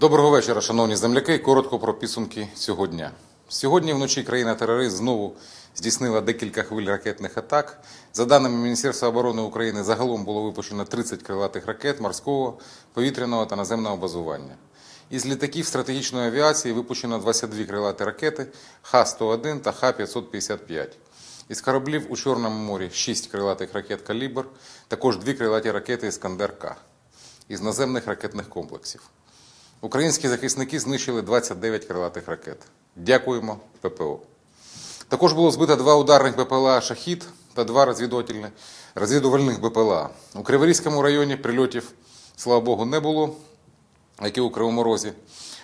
Доброго вечора, шановні земляки. Коротко про підсумки цього дня. Сьогодні вночі країна-терорист знову здійснила декілька хвиль ракетних атак. За даними Міністерства оборони України, загалом було випущено 30 крилатих ракет морського, повітряного та наземного базування. Із літаків стратегічної авіації випущено 22 крилаті ракети Х-101 та Х-555. Із кораблів у Чорному морі 6 крилатих ракет «Калібр», також 2 крилаті ракети «Іскандер-К» із наземних ракетних комплексів. Українські захисники знищили 29 крилатих ракет. Дякуємо ППО. Також було збито два ударних БПЛА «Шахід» та два розвідувальних БПЛА. У Криворізькому районі прильотів, слава Богу, не було, як і у Кривому Розі.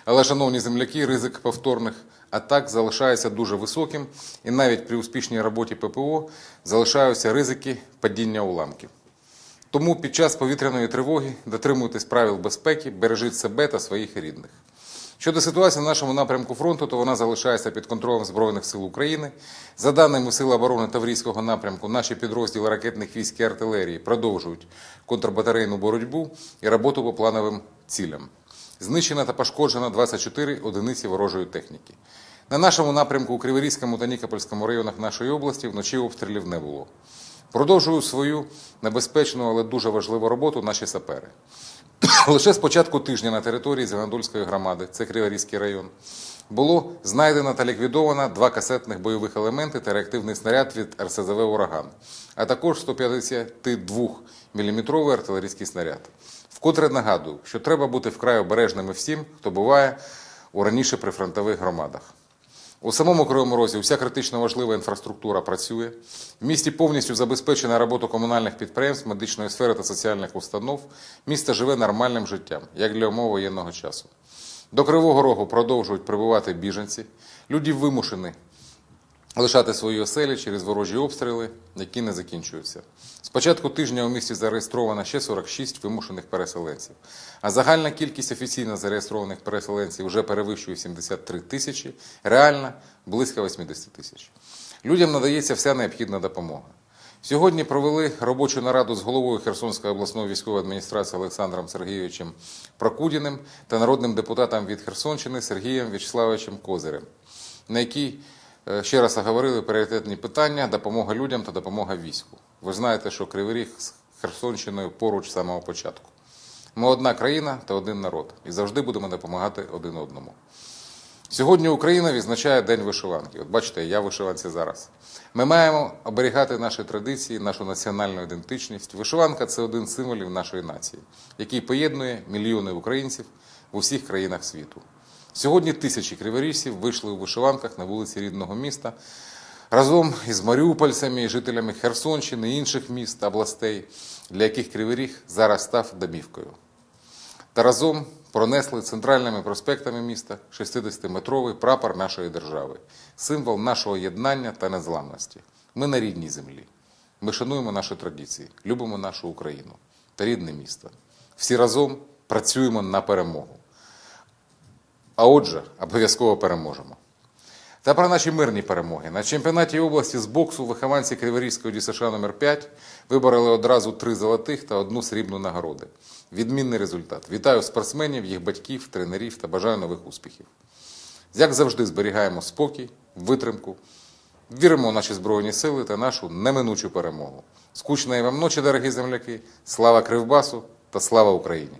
Але, шановні земляки, ризик повторних атак залишається дуже високим, і навіть при успішній роботі ППО залишаються ризики падіння уламків. Тому під час повітряної тривоги дотримуйтесь правил безпеки, бережіть себе та своїх рідних. Щодо ситуації на нашому напрямку фронту, то вона залишається під контролем Збройних сил України. За даними Сил оборони Таврійського напрямку, наші підрозділи ракетних військ і артилерії продовжують контрбатарейну боротьбу і роботу по плановим цілям. Знищено та пошкоджено 24 одиниці ворожої техніки. На нашому напрямку у Криворізькому та Нікопольському районах нашої області вночі обстрілів не було. Продовжують свою небезпечну, але дуже важливу роботу наші сапери. Лише з початку тижня на території Зеленодольської громади, це Криворізький район, було знайдено та ліквідовано два касетних бойових елементи та реактивний снаряд від РСЗВ «Ураган», а також 152-мм артилерійський снаряд. Вкотре нагадую, що треба бути вкрай обережними всім, хто буває у раніше прифронтових громадах. У самому Кривому Розі вся критично важлива інфраструктура працює. В місті повністю забезпечена робота комунальних підприємств, медичної сфери та соціальних установ. Місто живе нормальним життям, як для умов воєнного часу. До Кривого Рогу продовжують прибувати біженці. Люди вимушені лишати свої оселі через ворожі обстріли, які не закінчуються. З початку тижня у місті зареєстровано ще 46 вимушених переселенців, а загальна кількість офіційно зареєстрованих переселенців вже перевищує 73 тисячі, реальна близько 80 тисяч. Людям надається вся необхідна допомога. Сьогодні провели робочу нараду з головою Херсонської обласної військової адміністрації Олександром Сергійовичем Прокудіним та народним депутатом від Херсонщини Сергієм В'ячеславовичем Козирем, на якій Ще раз оговорили пріоритетні питання, допомога людям та допомога війську. Ви знаєте, що Кривий Ріг з Херсонщиною поруч з самого початку. Ми одна країна та один народ і завжди будемо допомагати один одному. Сьогодні Україна відзначає День вишиванки. От бачите, я вишиванці зараз. Ми маємо оберігати наші традиції, нашу національну ідентичність. Вишиванка це один з символів нашої нації, який поєднує мільйони українців в усіх країнах світу. Сьогодні тисячі криворіжців вийшли у вишиванках на вулиці рідного міста разом із маріупольцями і жителями Херсонщини, інших міст областей, для яких Кривий зараз став домівкою. Та разом пронесли центральними проспектами міста 60-метровий прапор нашої держави, символ нашого єднання та незламності. Ми на рідній землі. Ми шануємо наші традиції, любимо нашу Україну та рідне місто. Всі разом працюємо на перемогу. А отже, обов'язково переможемо. Та про наші мирні перемоги. На чемпіонаті області з боксу вихованці Криворізької ДЮСШ номер 5 вибороли одразу три золотих та одну срібну нагороди. Відмінний результат. Вітаю спортсменів, їх батьків, тренерів та бажаю нових успіхів. Як завжди, зберігаємо спокій, витримку, віримо в наші Збройні сили та нашу неминучу перемогу. Скучної вам ночі, дорогі земляки! Слава Кривбасу та слава Україні!